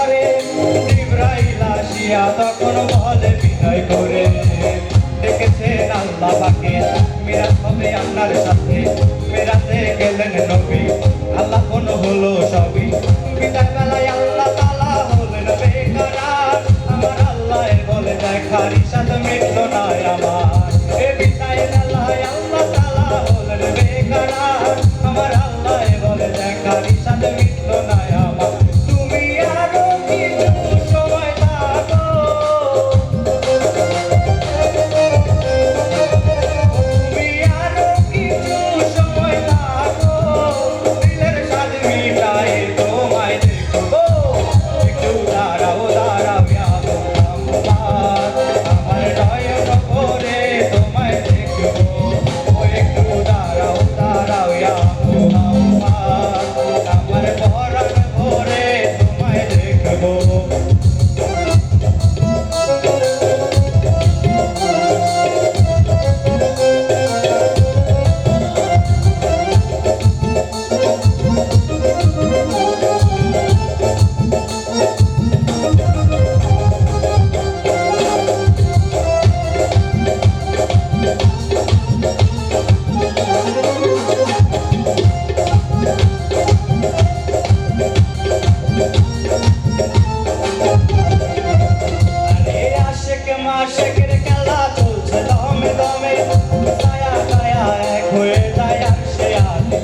করে ইব্রাহিম আসিয়া তখন বলে, বিনয় করে দেখেছেন আল্লাহ পাকে। মেরাজ হবে আপনার সাথে। মেরাজে গেলেন নবী। আল্লাহ কোন হলো সবই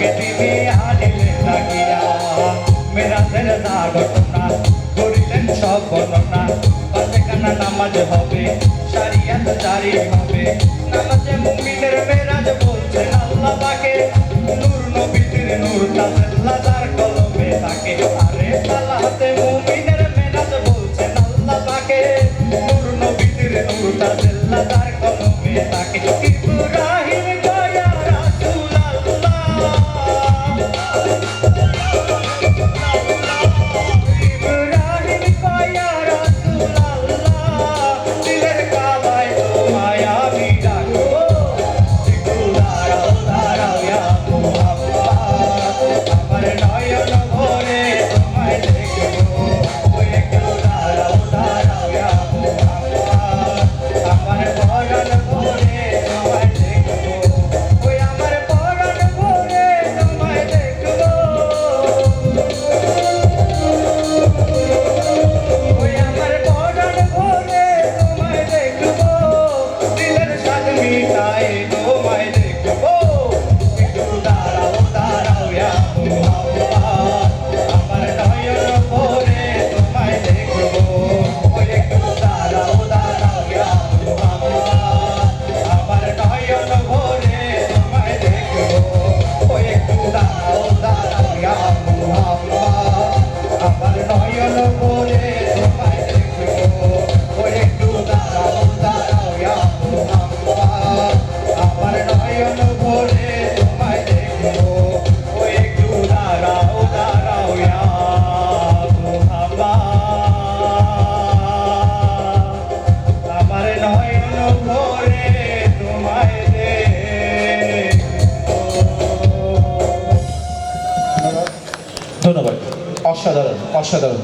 ಗತಿ ಮೇ ಹಾಡಿಲ್ಲ ನಾಗಿಯ ಮೇರಾ ಸೆರದಾ ঘটনা করিলেন সব বর্ণনা পাশে কানা নামাজ হবে সারিয়াত জারি হবে নামাজে মুমিনের মেরাজ বলছেন আল্লাহ পাকে নূর নবীর নূর তাল্লাহ তার কলমে থাকে আরে সালাতে মুমিনের মেরাজ বলছেন আল্লাহ পাকে নূর নবীর নূর তাল্লাহ তার কলমে থাকে অসাধারণ অসাধারণ